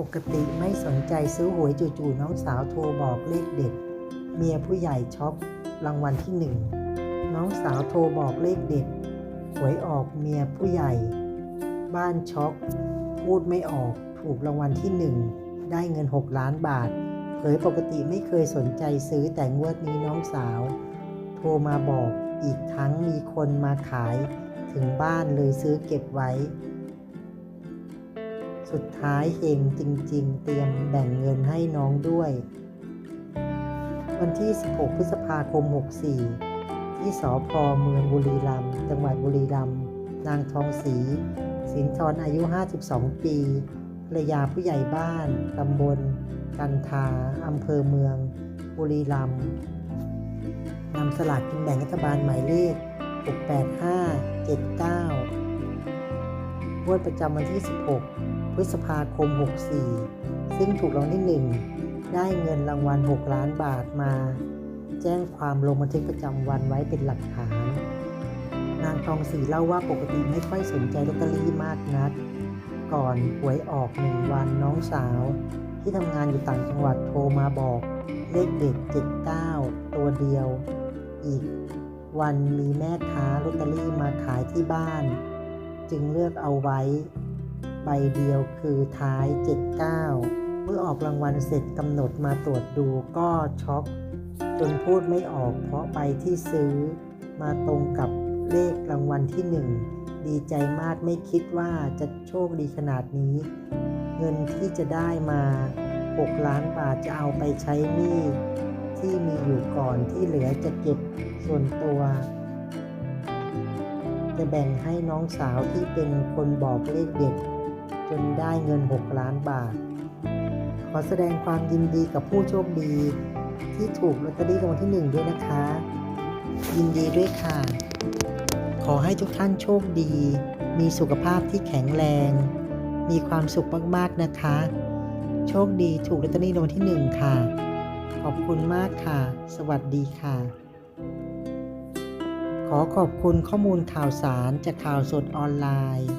ปกติไม่สนใจซื้อหวยจู่ๆน้องสาวโทรบอกเลขเด็ด เมียผู้ใหญ่ช็อกรางวัลที่หนึ่งน้องสาวโทรบอกเลขเด็ด หวยออกเมียผู้ใหญ่ บ้านช็อก พูดไม่ออกถูกรางวัลที่หนึ่งได้เงิน 6 ล้านบาท เผยปกติไม่เคยสนใจซื้อแต่งวดนี้น้องสาว โทรมาบอกอีกทั้งมีคนมาขายถึงบ้านเลยซื้อเก็บไว้ สุดท้ายเฮงจริง ๆ เตรียมแบ่งเงินให้น้องด้วย วันที่ 16 พฤษภาคม 64 ที่สพเมืองบุรีรัมย์จังหวัดบุรีรัมย์นางทองศรีสินทรอายุ 52 ปีภรรยาผู้ใหญ่บ้าน ตำบล กันทาอำเภอเมือง บุรีรัมย์นำสลากกินแบ่งรัฐบาลหมายเลข 68579งวดประจำวันที่ 16 พฤษภาคม 64 ซึ่งถูกรางวัลที่ 1 ได้เงินรางวัล 6 ล้านบาทมา แจ้งความลงบันทึกประจำวันไว้เป็นหลักฐาน นางทองศรีเล่าว่าปกติไม่ค่อยสนใจลอตเตอรี่มากนัก ก่อนหวยออกหนึ่งวันน้องสาว ที่ทำงานอยู่ต่างจังหวัดโทรมาบอกเลขเด็ด79 ตัวเดียว อีกวันมีแม่ค้าลอตเตอรี่มาขายที่บ้าน จึงเลือกเอาไว้ ใบเดียวคือท้าย 79 เมื่อออกรางวัลเสร็จกำหนดมาตรวจดูก็ช็อกจนพูดไม่ออกเพราะใบที่ซื้อ มาตรงกับเลขรางวัลที่หนึ่งดีใจมากไม่คิดว่าจะโชคดีขนาดนี้ เงินที่จะได้มา 6 ล้านบาทจะเอาไปใช้หนี้ที่มีอยู่ก่อนที่เหลือจะเก็บส่วนตัว จะแบ่งให้น้องสาวที่เป็นคนบอกเลขเด็ด จนได้เงิน 6 ล้านบาท ขอแสดงความยินดีกับผู้โชคดี ที่ถูกลอตเตอรี่รางวัลที่หนึ่งด้วยนะคะ ยินดีด้วยค่ะ ขอให้ทุกท่านโชคดี มีสุขภาพที่แข็งแรง มีความสุขมากๆนะคะ โชคดีถูกลอตเตอรี่รางวัลที่หนึ่งค่ะ ขอบคุณมากค่ะ สวัสดีค่ะ ขอขอบคุณข้อมูลข่าวสารจากข่าวสดออนไลน์